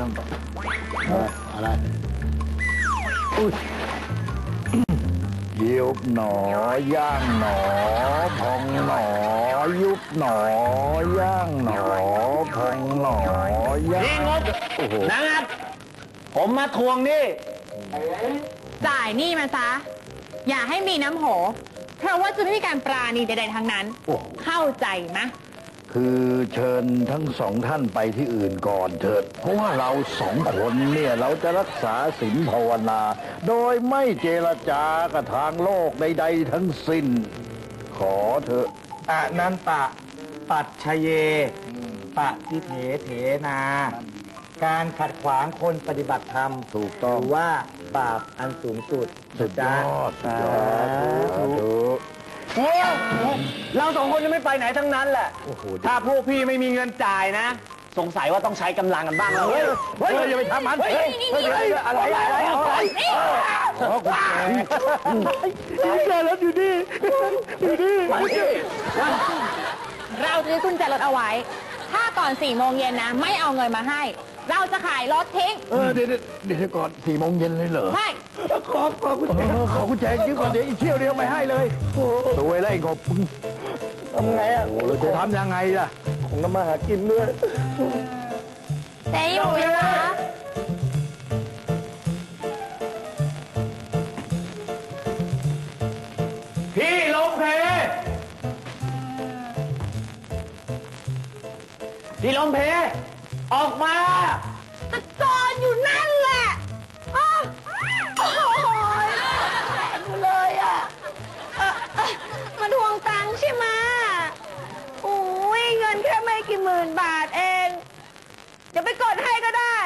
ต้องต่อเอะไรอุ้ยยุบหนอย่างหนอพองหนอยุบหนอย่างหนอพองหนอย่างนี่งบโอ้โหนะครับ ผมมาทวงหนี่จ่ายหนี้มาซะ อย่าให้มีน้ำโห เพราะว่าจะไม่มีการปราณีใดๆทั้งนั้น เข้าใจไหม คือเชิญทั้งสองท่านไปที่อื่นก่อนเถิด เพราะว่าเราสองคนเนี่ยเราจะรักษาศีลภาวนา โดยไม่เจรจากับทางโลกใดๆทั้งสิ้น ขอเถอะอนันตะ ปัจชเยปะทิเถเถนา การขัดขวางคนปฏิบัติธรรมถูกต้องถืว่าบาปอันสูงสุดสุดยอดสุดยอดสาธุ โอ้เราสองคนจะไม่ไปไหนทั้งนั้นแหละโอ้โหถ้าพวกพี่ไม่มีเงินจ่ายนะ สงสัยว่าต้องใช้กำลังกันบ้างแล้วเฮ้ยเฮ้ยอย่าไปทำมันเฮ้ยเฮ้ยเฮ้ยอะไรอะไรอะไรขอกุญแจกุญแจรถอยู่นี่อยู่นี่เราจะยึดกุญแจรถเอาไว้ ถ้าก่อน4ี่โมงเย็นนะ ไม่เอาเงินมาให้ เราจะขายรถทิ้งเออเดี๋ยวเดี๋ยวก่อนสี่โมงเย็นเลยเหรอใช่ขอขอกุญแจขอกุญแจยืมก่อนเดี๋ยวอีกเที่ยวเดียวไม่ให้เลยสวยแล้วไอ้กบทำไงอะเราจะทำยังไงล่ะของน้ำมาหากินด้วยเจ๊อยู่นะพี่ลงเพพี่ลงเพ ออกมา ตะกอนอยู่นั่นแหละอ้าวโอ้ยแสบเลยอะเอ่อเอ่อมาทวงตังค์ใช่ไหมโอ้ยเงินแค่ไม่กี่หมื่นบาทเอง เดี๋ยวไปกดให้ก็ได้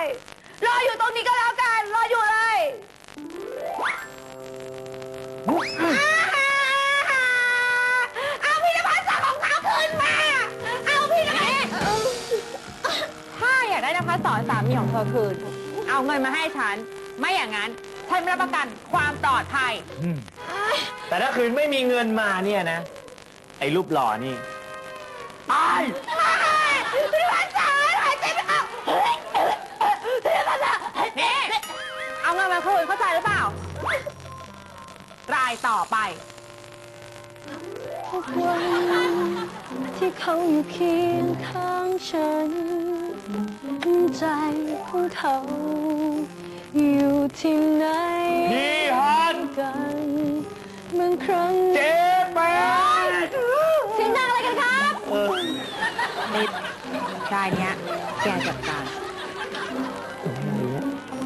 รออยู่ตรงนี้ก็แล้วกัน อยากได้นภัสสอนสามีของเธอคืน เอาเงินมาให้ฉัน ไม่อย่างนั้นฉันรับประกันความปลอดภัย แต่ถ้าคืนไม่มีเงินมาเนี่ยนะ ไอ้รูปหล่อนี่ตายพี่พันษาหายใจไม่ออกพี่พันษานี่เอาเงินมาคืนเข้าใจหรือเปล่า รายต่อไปทุกวันที่เขาอยู่เคียงข้างฉัน ใจของเขาอยู่ที่ไหนพี่ฮันกันบางครั้งเจ๊แปดเสียงดังอะไรกันครับนิดรายเนี้ยแกจัดการ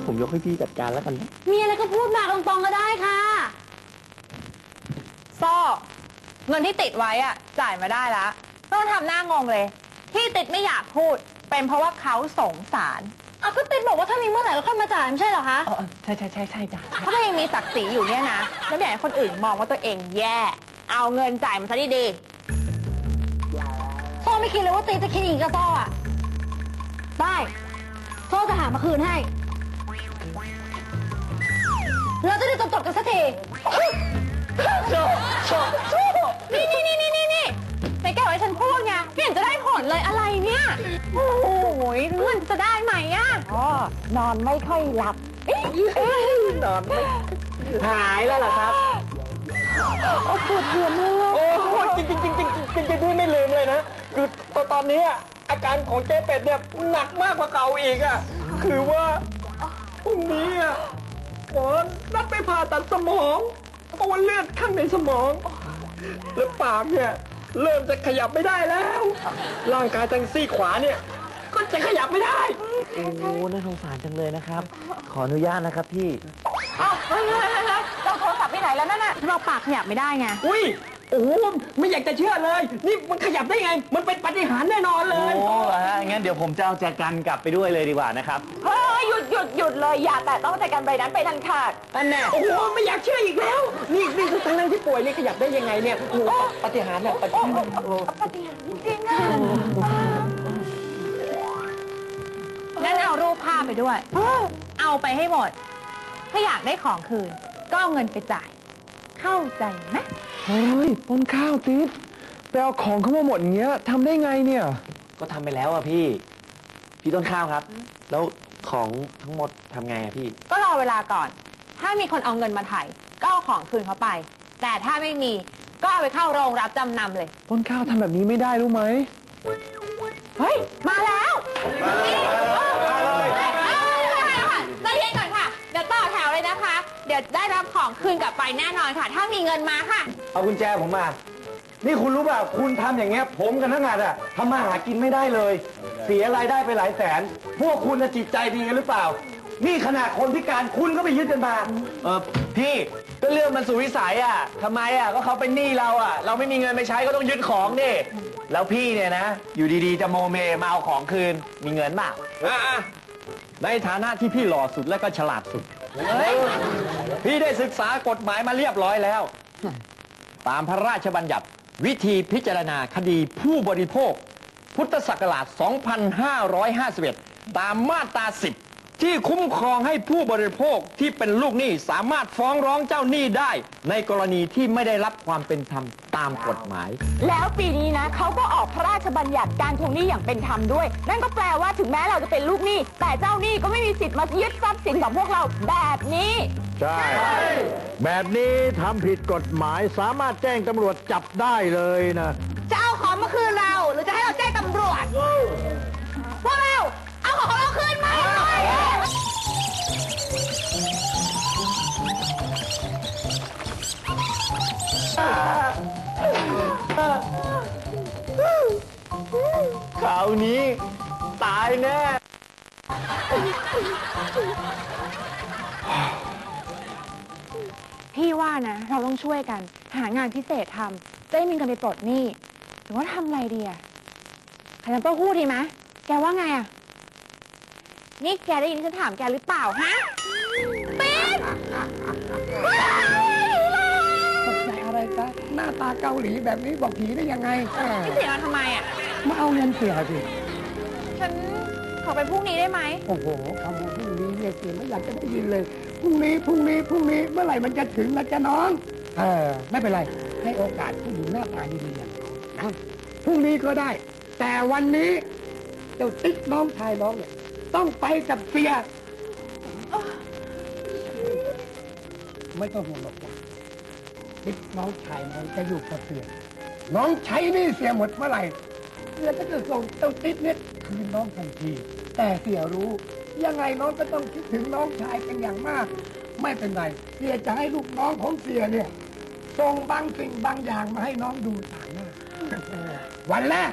ผมยกให้พี่จัดการแล้วกัน มีอะไรก็พูดมาตรงๆก็ได้ค่ะซ่อเงินที่ติดไว้อะจ่ายมาได้แล้วไม่ต้องทำหน้างงเลย ที่ติดไม่อยากพูด เป็นเพราะว่าเขาสงสารอะก็ติดบอกว่าถ้ามีเมื่อไหร่ก็ค่อยมาจ่ายไม่ใช่เหรอคะใช่ใช่ใช่ใช่จ้ะถ้าตัวเองมีศักดิ์ศรีอยู่เนี่ยนะแล้วไม่อยากให้คนอื่นมองว่าตัวเองแย่ เอาเงินจ่ายมันซะดีๆโซ่ไม่คิดเลยว่าตีจะคิดอย่างนี้กับโซ่อะได้โซ่จะหามาคืนให้ เราจะได้จบจบๆกันสักทีนี่นี่นี่นี่นี่นี่ในแกบอกให้ฉันพูดไงไม่เห็นจะได้ผลเลยอะไร เนี่ยโอ้โหมันจะได้ไหมอะอ๋อนอนไม่ค่อยหลับเอ๊ะเอ๊ะหายแล้วเหรอครับ โอ้ปวดหัวมากโอ้โหจริงจริงจริงจริงจริงจริงพี่ไม่ลืมเลยนะ คือตอนตอนนี้อะอาการของเจ๊เป็ดเนี่ยหนักมากกว่าเก่าอีกอะคือว่าพรุ่งนี้อะหมอนัดไปผ่าตัดสมอง เพราะว่าเลือดข้างในสมอง แล้วปากเนี่ย เริ่มจะขยับไม่ได้แล้ว ร่างกายทางซี่ขวาเนี่ย ก็จะขยับไม่ได้ โอ้น่าสงสารจังเลยนะครับ ขออนุญาตนะครับพี่ อ้าวเฮ้ยเฮ้ยเฮ้ยเฮ้ยเราโทรศัพท์ที่ไหนแล้วนั่นน่ะเราปากขยับไม่ได้ไง อุ้ย โอ้โหไม่อยากจะเชื่อเลย นี่มันขยับได้ไง มันเป็นปาฏิหาริย์แน่นอนเลยโอ้เหรอฮะงั้นเดี๋ยวผมจะเอาแจกันกลับไปด้วยเลยดีกว่านะครับ เฮ้ย หยุดหยุดหยุดเลยอย่าแต่ต้องใจกันใบนั้นไปทันขาด อันแน่โอ้โหไม่อยากเชื่ออีกแล้ว นี่นี่คือทั้งนั้นที่ป่วยนี่ขยับได้ยังไงเนี่ยโอ้โหปาฏิหาริย์เนี่ยปาฏิหาริย์โอ้ปฏิหารย์จริงๆอะงั้นเอารูปภาพไปด้วย เอาไปให้หมด ถ้าอยากได้ของคืน ก็เอาเงินไปจ่าย เข้าใจไหมเฮ้ยต้นข้าวติ๊ดไปเอาของเข้ามาหมดอย่างเงี้ยทำได้ไงเนี่ย ก็ทำไปแล้วอะพี่ พี่ต้นข้าวครับ แล้ว ขของทั้งหมดทำไงอะพี่ ก็รอเวลาก่อน ถ้ามีคนเอาเงินมาไถ่ก็เอาของคืนเขาไป แต่ถ้าไม่มี ก็เอาไปเข้าโรงรับจำนำเลย ต้นข้าวทำแบบนี้ไม่ได้รู้ไหม เฮ้ย มาแล้วมาเลยใจเย็นก่อนค่ะ เดี๋ยวต่อแถวเลยนะคะ เดี๋ยวได้รับของคืนกลับไปแน่นอนค่ะ ถ้ามีเงินมาค่ะ เอากุญแจผมมา นี่คุณรู้ป่ะคุณทำอย่างเงี้ย ผมกับนักงานอะทำมาหากินไม่ได้เลย เสียรายได้ไปหลายแสน พวกคุณน่ะจิตใจดีกันหรือเปล่า นี่ขนาดคนพิการคุณก็ไปยึดกันมาเออพี่ก็เรื่องมันสู่วิสัยอะทำไมอะก็เขาเป็นหนี้เราอะ เราไม่มีเงินไปใช้ก็ต้องยึดของดิแล้วพี่เนี่ยนะ อยู่ดีๆ จะโมเมมาเอาของคืนมีเงินเปล่าอะในฐานะที่พี่หล่อสุดและก็ฉลาดสุด พี่ได้ศึกษากฎหมายมาเรียบร้อยแล้ว ตามพระราชบัญญัติ วิธีพิจารณาคดีผู้บริโภค พุทธศักราช 2551 ตามมาตรา 10 ที่คุ้มครองให้ผู้บริโภคที่เป็นลูกหนี้สามารถฟ้องร้องเจ้าหนี้ได้ ในกรณีที่ไม่ได้รับความเป็นธรรมตามกฎหมาย แล้วปีนี้นะเขาก็ออกพระราชบัญญัติการทวงหนี้อย่างเป็นธรรมด้วย นั่นก็แปลว่าถึงแม้เราจะเป็นลูกหนี้ แต่เจ้าหนี้ก็ไม่มีสิทธิ์มายึดทรัพย์สินของพวกเราแบบนี้ ใช่ แบบนี้ทำผิดกฎหมายสามารถแจ้งตำรวจจับได้เลยนะ จะเอาของมาคืนเราหรือจะให้เราแจ้งตำรวจาวนี้ ตายแน่ พี่ว่านะ เราต้องช่วยกัน หางานพิเศษทำจะได้มีเงินไปปลดหนี้หรือว่าทำอะไรดีอะขายน้ำเต้าหู้ดีไหมแกว่าไงอะนี่แกได้ยินที่ฉันถามแกหรือเปล่าฮะปิ๊ดตกใจอะไรกันหน้าตาเกาหลีแบบนี้บอกผีได้ยังไงอ่านี่เสียงเราทำไมอะ มาเอาเงินเสียสิฉันขอไปพรุ่งนี้ได้ไหม โอ้โหคำว่าพรุ่งนี้เนี่ยเสียไม่อยากจะได้ยินเลยพรุ่งนี้พรุ่งนี้พรุ่งนี้เมื่อไหร่มันจะถึงนะจ๊ะน้อง เออ ไม่เป็นไร ให้โอกาสผู้หญิงหน้าตาดีๆอย่างน้องนะพรุ่งนี้ก็ได้ แต่วันนี้เจ้าติ๊กน้องชายน้องเนี่ยต้องไปกับเสียไม่ต้องห่วงหรอกจ้ะติ๊กน้องชายน้องจะอยู่กับเสียน้องใช้หนี่เสียหมดเมื่อไหร่ เสียก็จะส่งเจ้าติ๊กเนี่ยคืนน้องทันที แต่เสียรู้ ยังไงน้องก็ต้องคิดถึงน้องชายเป็นอย่างมาก ไม่เป็นไรเสียจะให้ลูกน้องของเสียเนี่ยส่งบางสิ่งบางอย่างมาให้น้องดูต่างหน้าวันแรก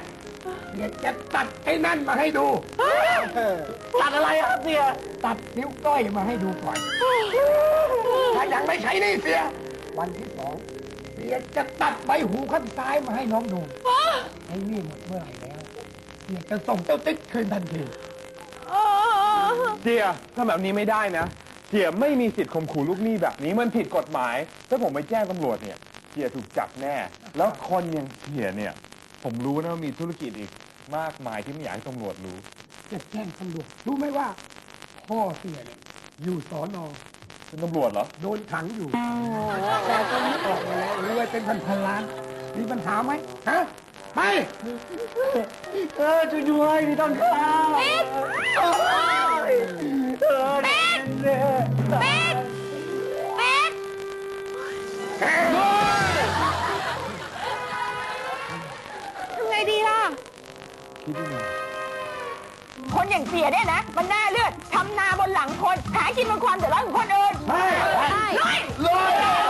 เสียจะตัดไอ้นั่นมาให้ดู ตัดอะไรครับเสีย ตัดนิ้วก้อยมาให้ดูก่อน ถ้ายังไม่ใช้นี่เสีย วันที่สอง สียจะตัดใบหูข้างซ้ายมาให้น้องดูไอ้นี่หมดเมื่อไหร่แล้วเสียจะส่งเจ้าติ๊กคืนทันทีเสียทำแบบนี้ไม่ได้นะเสียไม่มีสิทธิ์ข่มขู่ลูกหนี้แบบนี้มันผิดกฎหมาย ถ้าผมไปแจ้งตำรวจเนี่ยเสียถูกจับแน่ แล้วคนอย่างเสียเนี่ย ผมรู้นะว่ามีธุรกิจอีกมากมายที่ไม่อยากให้ตำรวจรู้ จะแจ้งตำรวจรู้ไหมว่า พ่อเสียเนี่ยอยู่สอนอ เป็นตำรวจเหรอ โดนขังอยู่แต่ตอนนี้ออกมาแล้วรวยเป็นพันพันๆล้าน มีปัญหาไหมฮะ ไปเออช่วยด้วยพี่ต้นข้าวปิ๊ดเออปิ๊ดปิ๊ดปิ๊ดทำไงดีล่ะคน อย่างเสียเนี่ยนะ มันน่าเลือดทำนาบนหลังคน หากินบนความเดือดร้อนของคนอื่นใช่ใช่ลุยเอา